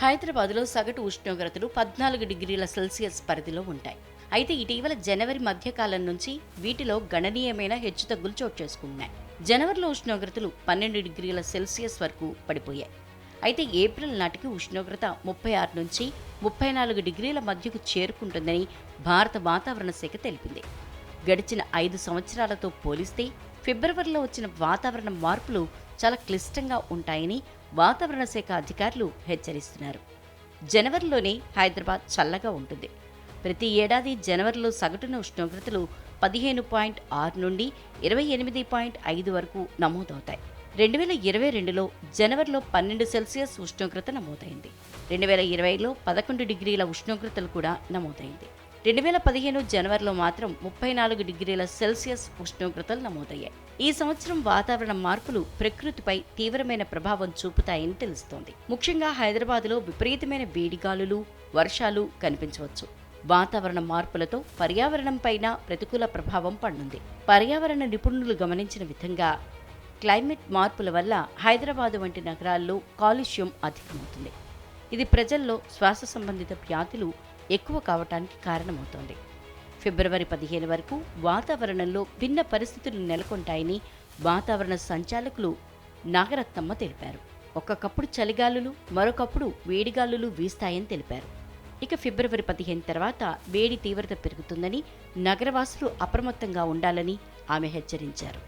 హైదరాబాద్లో సగటు ఉష్ణోగ్రతలు పద్నాలుగు డిగ్రీల సెల్సియస్ పరిధిలో ఉంటాయి. అయితే ఇటీవల జనవరి మధ్యకాలం నుంచి వీటిలో గణనీయమైన హెచ్చుతగ్గులు చోటు చేసుకున్నాయి జనవరిలో ఉష్ణోగ్రతలు పన్నెండు డిగ్రీల సెల్సియస్ వరకు పడిపోయాయి. అయితే ఏప్రిల్ నాటికి ఉష్ణోగ్రత ముప్పై ఆరు నుంచి ముప్పై నాలుగు డిగ్రీల మధ్యకు చేరుకుంటుందని భారత వాతావరణ శాఖ తెలిపింది. గడిచిన ఐదు సంవత్సరాలతో పోలిస్తే ఫిబ్రవరిలో వచ్చిన వాతావరణ మార్పులు చాలా క్లిష్టంగా ఉంటాయని వాతావరణ శాఖ అధికారులు హెచ్చరిస్తున్నారు. జనవరిలోనే హైదరాబాద్ చల్లగా ఉంటుంది. ప్రతి ఏడాది జనవరిలో సగటున ఉష్ణోగ్రతలు పదిహేను పాయింట్ ఆరు నుండి ఇరవై ఎనిమిది పాయింట్ ఐదు వరకు నమోదవుతాయి. రెండు వేల ఇరవై రెండులో జనవరిలో పన్నెండు సెల్సియస్ ఉష్ణోగ్రత నమోదైంది. రెండు వేల ఇరవైలో పదకొండు డిగ్రీల ఉష్ణోగ్రతలు కూడా నమోదైంది. రెండు వేల పదిహేను జనవరిలో మాత్రం ముప్పై నాలుగు డిగ్రీల సెల్సియస్ ఉష్ణోగ్రతలు నమోదయ్యాయి. ఈ సంవత్సరం వాతావరణ మార్పులు ప్రకృతిపై తీవ్రమైన ప్రభావం చూపుతాయని తెలుస్తోంది. ముఖ్యంగా హైదరాబాద్లో విపరీతమైన వేడిగాలులు వర్షాలు కనిపించవచ్చు. వాతావరణ మార్పులతో పర్యావరణంపైన ప్రతికూల ప్రభావం పడనుంది పర్యావరణ నిపుణులు గమనించిన విధంగా క్లైమేట్ మార్పుల వల్ల హైదరాబాద్ వంటి నగరాల్లో కాలుష్యం అధికమవుతుంది. ఇది ప్రజల్లో శ్వాస సంబంధిత వ్యాధులు ఎక్కువ కావటానికి కారణమవుతోంది. ఫిబ్రవరి పదిహేను వరకు వాతావరణంలో భిన్న పరిస్థితులు నెలకొంటాయని వాతావరణ సంచాలకులు నాగరత్నమ్మ తెలిపారు. ఒక్కొక్కప్పుడు చలిగాలులు మరొకప్పుడు వేడిగాలులు వీస్తాయని తెలిపారు. ఇక ఫిబ్రవరి పదిహేను తర్వాత వేడి తీవ్రత పెరుగుతుందని నగరవాసులు అప్రమత్తంగా ఉండాలని ఆమె హెచ్చరించారు.